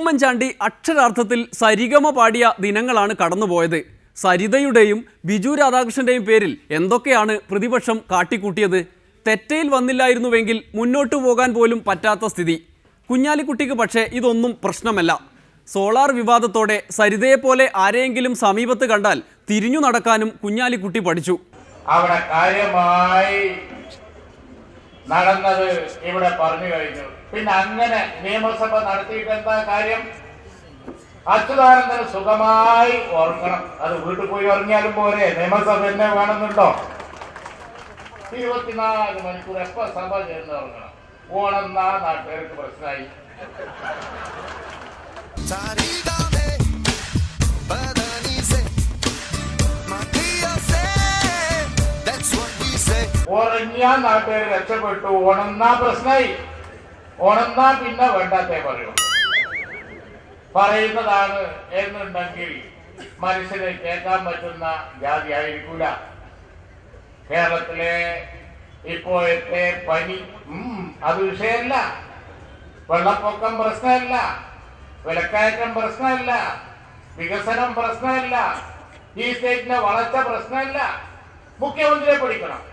ഉമ്മൻചാണ്ടി അക്ഷരാർത്ഥത്തിൽ സരിഗമ പാടിയ ദിനങ്ങളാണ് കടന്നുപോയത്. സരിതയുടെയും ബിജു രാധാകൃഷ്ണന്റെയും പേരിൽ എന്തൊക്കെയാണ് പ്രതിപക്ഷം കാട്ടിക്കൂട്ടിയത്? തെറ്റയിൽ വന്നില്ലായിരുന്നുവെങ്കിൽ മുന്നോട്ടു പോകാൻ പോലും പറ്റാത്ത സ്ഥിതി. കുഞ്ഞാലിക്കുട്ടിക്ക് പക്ഷേ ഇതൊന്നും പ്രശ്നമല്ല. സോളാർ വിവാദത്തോടെ സരിതയെപ്പോലെ ആരെയെങ്കിലും സമീപത്ത് കണ്ടാൽ തിരിഞ്ഞു നടക്കാനും കുഞ്ഞാലിക്കുട്ടി പഠിച്ചു. അവിടെ കാര്യമായി നടന്നത് ഇവിടെ പറഞ്ഞു കഴിഞ്ഞു. പിന്നെ അങ്ങനെ നിയമസഭ നടത്തിയിട്ട് എന്താ കാര്യം? അച്യുതാനന്ദന് സുഖമായി ഉറങ്ങണം. അത് വീട്ടിൽ പോയി ഉറങ്ങിയാലും പോരെ. നിയമസഭ എന്നെ വേണമെന്നുണ്ടോ? ഇരുപത്തിനാല് മണിക്കൂർ എപ്പോ സഭ ചേർന്ന് ഉറങ്ങണം? ഓണെന്നാ നാട്ടുകാർക്ക് പ്രശ്നമായി. ഉറങ്ങിയാ നാട്ടുകാർ രക്ഷപ്പെട്ടു. ഉണന്നാ പ്രശ്നമായി ഉണന്നാ പിന്നെ വേണ്ടാത്തേ പറയൂ പറയുന്നതാണ് എന്നുണ്ടെങ്കിൽ മനുഷ്യനെ കേൾക്കാൻ പറ്റുന്ന ജാതി ആയിരിക്കൂല. കേരളത്തിലെ ഇപ്പോഴത്തെ പനി അത് വിഷയമല്ല. വെള്ളപ്പൊക്കം പ്രശ്നമല്ല. വിലക്കയറ്റം പ്രശ്നമല്ല. വികസനം പ്രശ്നമല്ല. ഈ സ്റ്റേറ്റിന്റെ വളർച്ച പ്രശ്നമല്ല. മുഖ്യമന്ത്രിയെ പിടിക്കണം.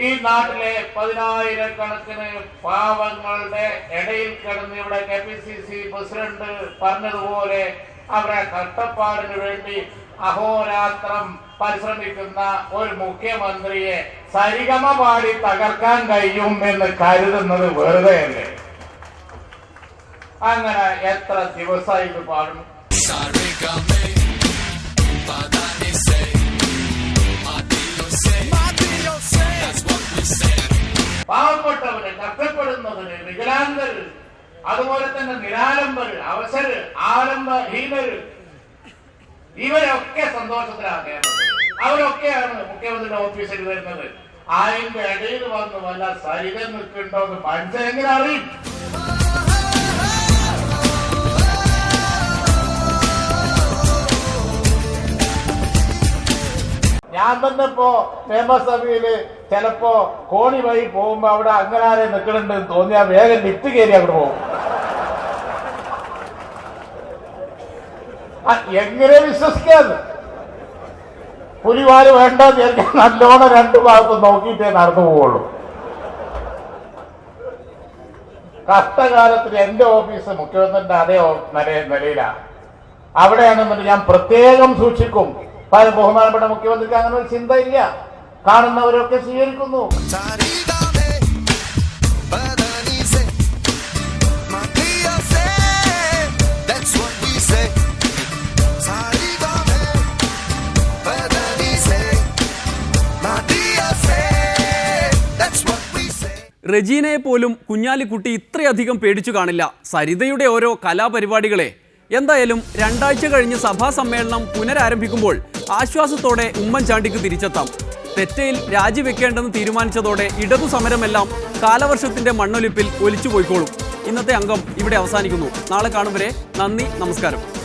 ഈ നാട്ടിലെ പതിനായിരക്കണക്കിന് പാവങ്ങളുടെ ഇടയിൽ കിടന്ന് ഇവിടെ K P C C president പറഞ്ഞതുപോലെ അവരെ കഷ്ടപ്പാടിന് വേണ്ടി അഹോരാത്രം പരിശ്രമിക്കുന്ന ഒരു മുഖ്യമന്ത്രിയെ സരിഗമ പാടി തകർക്കാൻ കഴിയും എന്ന് കരുതുന്നത് വെറുതെയല്ലേ? That's എത്ര ദിവസമായിട്ട് പാടും പാവപ്പെട്ടവര് കഷ്ടപ്പെടുന്നവര് വികലാംഗര് അതുപോലെ തന്നെ നിരാലംബര് അവസര് ആലംബഹീനര് ഇവരൊക്കെ സന്തോഷത്തിലാണ് അവരൊക്കെയാണ് മുഖ്യമന്ത്രിയുടെ ഓഫീസിൽ വരുന്നത്. അതിന്റെ ഇടയിൽ വന്ന് വല്ല സരിതം നിൽക്കുന്നുണ്ടോ എന്ന് മനുഷ്യനെങ്ങനെ അറിയും? ഞാൻ തന്നെ ഇപ്പോ നിയമസഭയിൽ ചിലപ്പോ കോണി വഴി പോകുമ്പോ അവിടെ അങ്ങനാരെ നിൽക്കണുണ്ട് തോന്നിയാ വേഗം ലിഫ്റ്റ് കയറി അവിടെ പോകും. എങ്ങനെ വിശ്വസിക്കാത് പുലിവാൽ വേണ്ട വിചാരിക്കാൻ നല്ലോണം രണ്ടു ഭാഗത്ത് നോക്കിയിട്ടേ നടന്നു പോവുള്ളൂ. കഷ്ടകാലത്തിൽ എന്റെ ഓഫീസ് മുഖ്യമന്ത്രിന്റെ അതേ നിലയിലാണ് അവിടെയാണെന്നുണ്ട് ഞാൻ പ്രത്യേകം സൂക്ഷിക്കും. ബഹുമാനപ്പെട്ട മുഖ്യമന്ത്രിക്ക് അങ്ങനെ ഒരു ചിന്ത ഇല്ല കാണുന്നവരൊക്കെ സ്വീകരിക്കുന്നു. റജീനയെ പോലും കുഞ്ഞാലിക്കുട്ടി ഇത്രയധികം പേടിച്ചു കാണില്ല. സരിതയുടെ ഓരോ കലാപരിപാടികളെ. എന്തായാലും രണ്ടാഴ്ച കഴിഞ്ഞ് സഭാ സമ്മേളനം പുനരാരംഭിക്കുമ്പോൾ ആശ്വാസത്തോടെ ഉമ്മൻചാണ്ടിക്ക് തിരിച്ചെത്താം. തെറ്റയിൽ രാജിവെക്കേണ്ടെന്ന് തീരുമാനിച്ചതോടെ ഇടതു സമരമെല്ലാം കാലവർഷത്തിന്റെ മണ്ണൊലിപ്പിൽ ഒലിച്ചു പോയിക്കോളും ഇന്നത്തെ അംഗം ഇവിടെ അവസാനിക്കുന്നു. നാളെ കാണും വരെ നന്ദി നമസ്കാരം.